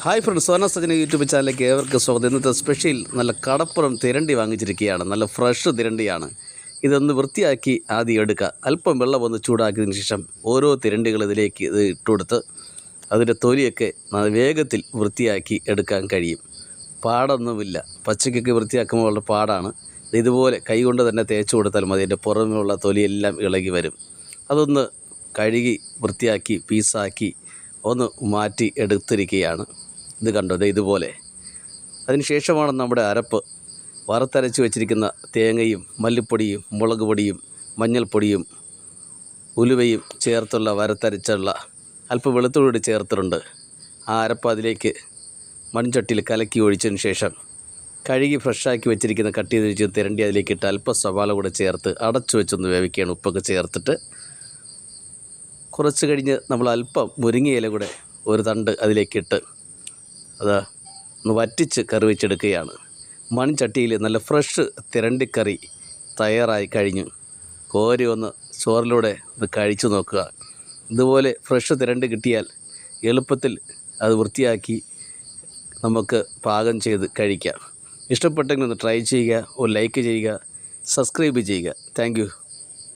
Hi friends Sona Sajana YouTube ചാനലിലേക്ക് ഏവർക്ക് സ്വാഗതം. ഇന്നത്തെ സ്പെഷ്യൽ നല്ല കടപ്പുറം തിരണ്ടി വാങ്ങിച്ചിരിക്കുകയാണ്. നല്ല ഫ്രഷ് തിരണ്ടിയാണ്. ഇതൊന്ന് വൃത്തിയാക്കി ആദ്യം എടുക്കുക. അല്പം വെള്ളം ഒന്ന് ചൂടാക്കിയതിന് ശേഷം ഓരോ തിരണ്ടികൾ ഇതിലേക്ക് ഇത് ഇട്ടുകൊടുത്ത് അതിന്റെ തൊലിയൊക്കെ വേഗത്തിൽ വൃത്തിയാക്കി എടുക്കാൻ കഴിയും. പാടൊന്നുമില്ല. പച്ചക്കൊക്കെ വൃത്തിയാക്കുമ്പോൾ വളരെ പാടാണ്. ഇതുപോലെ കൈകൊണ്ട് തന്നെ തേച്ച് കൊടുത്താൽ മതി. അതിന്റെ പുറമെയുള്ള തൊലിയെല്ലാം ഇളകി വരും. അതൊന്ന് കഴുകി വൃത്തിയാക്കി പീസാക്കി ഒന്ന് മാറ്റി എടുത്തിരിക്കുകയാണ്. ഇത് കണ്ടോ ഇതുപോലെ. അതിനുശേഷമാണ് നമ്മുടെ അരപ്പ് വറുത്തരച്ച് വെച്ചിരിക്കുന്ന തേങ്ങയും മല്ലിപ്പൊടിയും മുളക് പൊടിയും മഞ്ഞൾപ്പൊടിയും ഉലുവയും ചേർത്തുള്ള വറുത്തരച്ചുള്ള അല്പം വെളുത്തുള്ളി ചേർത്തിട്ടുണ്ട്. ആ അരപ്പ് അതിലേക്ക് മൺചട്ടിയിൽ കലക്കി ഒഴിച്ചതിന് ശേഷം കഴുകി ഫ്രഷാക്കി വെച്ചിരിക്കുന്ന കട്ട് ചെയ്ത് വെച്ച് തിരണ്ടി അതിലേക്ക് ഇട്ട് അല്പം സവാള കൂടെ ചേർത്ത് അടച്ചു വെച്ചൊന്ന് വേവിക്കുകയാണ്. ഉപ്പൊക്കെ ചേർത്തിട്ട് കുറച്ച് കഴിഞ്ഞ് നമ്മൾ അല്പം മുരിങ്ങയില കൂടെ ഒരു തണ്ട് അതിലേക്കിട്ട് അത് ഒന്ന് വറ്റിച്ച് കറി വെച്ചെടുക്കുകയാണ്. മൺചട്ടിയിൽ നല്ല ഫ്രഷ് തിരണ്ടിക്കറി തയ്യാറായി കഴിഞ്ഞു. കോരി ഒന്ന് ചോറിലൂടെ ഒന്ന് കഴിച്ചു നോക്കുക. ഇതുപോലെ ഫ്രഷ് തിരണ്ട് കിട്ടിയാൽ എളുപ്പത്തിൽ അത് വൃത്തിയാക്കി നമുക്ക് പാകം ചെയ്ത് കഴിക്കാം. ഇഷ്ടപ്പെട്ടെങ്കിൽ ഒന്ന് ട്രൈ ചെയ്യുക ഒരു ലൈക്ക് ചെയ്യുക സബ്സ്ക്രൈബ് ചെയ്യുക. താങ്ക്